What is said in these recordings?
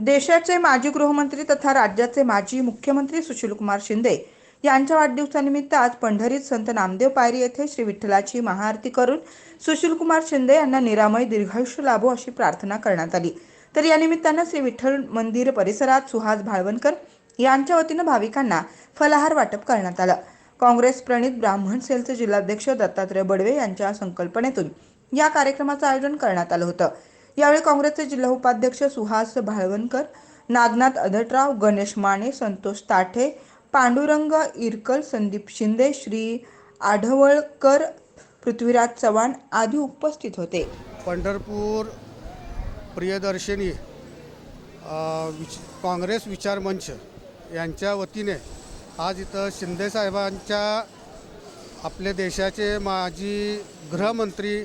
देशाचे माजी गृहमंत्री तथा राज्याचे माजी मुख्यमंत्री सुशीलकुमार शिंदे यांच्या वाढदिवसानिमित्त आज पंढरीत संत नामदेव पायरी येथे श्री विठ्ठलाची महाआरती करून सुशीलकुमार शिंदे यांना निरामय दीर्घायुष्य लाभो अशी प्रार्थना करण्यात आली. तर या निमित्तानं श्री विठ्ठल मंदिर परिसरात सुहास भाळवणकर यांच्या वतीनं भाविकांना फलाहार वाटप करण्यात आलं. काँग्रेस प्रणित ब्राह्मण सेलचे जिल्हाध्यक्ष दत्तात्रय बडवे यांच्या संकल्पनेतून या कार्यक्रमाचं आयोजन करण्यात आलं होतं. यावेळी काँग्रेसचे जिल्हा उपाध्यक्ष सुहास भाळवणकर नागनाथ अधटराव गणेश माने संतोष ताठे पांडुरंग इरकल संदीप शिंदे श्री आढवळकर पृथ्वीराज चव्हाण आदी उपस्थित होते. पंढरपूर प्रियदर्शनी विच काँग्रेस विचार मंच यांच्या वतीने आज इथं शिंदेसाहेबांच्या आपल्या देशाचे माजी गृहमंत्री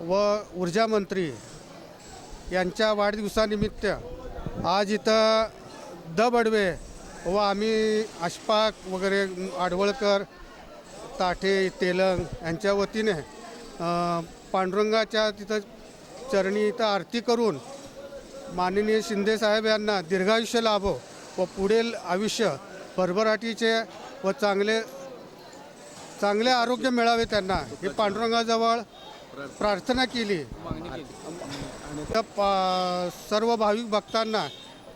व ऊर्जा मंत्री यांच्या वाढदिवसानिमित्त आज इथं द बडवे व आम्ही आशपाक वगैरे आडवळकर ताठे तेलंग यांच्या वतीने पांडुरंगाच्या तिथं चरणी इथं आरती करून माननीय शिंदेसाहेब यांना दीर्घायुष्य लाभो व पुढील आयुष्य भरभराटीचे व चांगले चांगले आरोग्य मिळावे त्यांना. हे पांडुरंगाजवळ प्रार्थना केली. त्या पा सर्व भाविक भक्तांना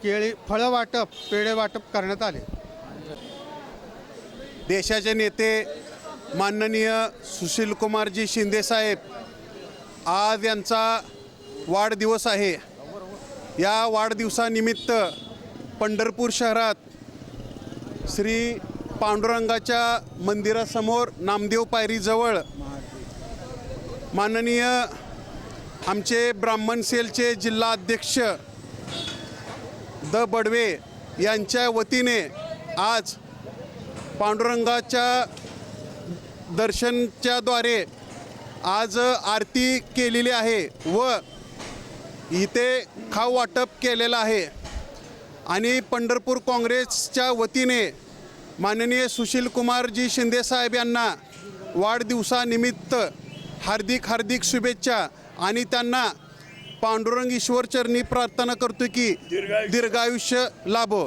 केळी फळं वाटप पेढे वाटप करण्यात आले. देशाचे नेते माननीय सुशीलकुमारजी शिंदेसाहेब आज यांचा वाढदिवस आहे. या वाढदिवसानिमित्त पंढरपूर शहरात श्री पांडुरंगाच्या मंदिरासमोर नामदेव पायरीजवळ माननीय आमचे ब्राह्मण सेलचे जिल्हा अध्यक्ष द बडवे यांच्या वतीने आज पांडुरंगाच्या दर्शनच्याद्वारे आज आरती केलेली आहे व इथे खाऊ वाटप केलेलं आहे. आणि पंढरपूर काँग्रेसच्या वतीने माननीय सुशील कुमारजी शिंदेसाहेब यांना वाढदिवसानिमित्त हार्दिक हार्दिक शुभेच्छा. आणि त्यांना पांडुरंग ईश्वरचरणी प्रार्थना करतो की दीर्घायुष्य लाभो.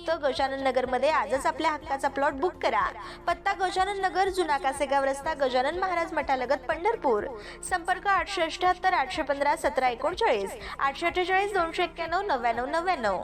गजानन नगरमध्ये आजच आपल्या हक्काचा प्लॉट बुक करा. पत्ता गजानन नगर जुना कासेगाव रस्ता गजानन महाराज मठालगत पंढरपूर. संपर्क आठशे अठ्याहत्तर आठशे पंधरा सतरा एकोणचाळीस. आठशे अठ्ठेचाळीस दोनशे एक्क्याण्णव नव्याण्णव नव्याण्णव.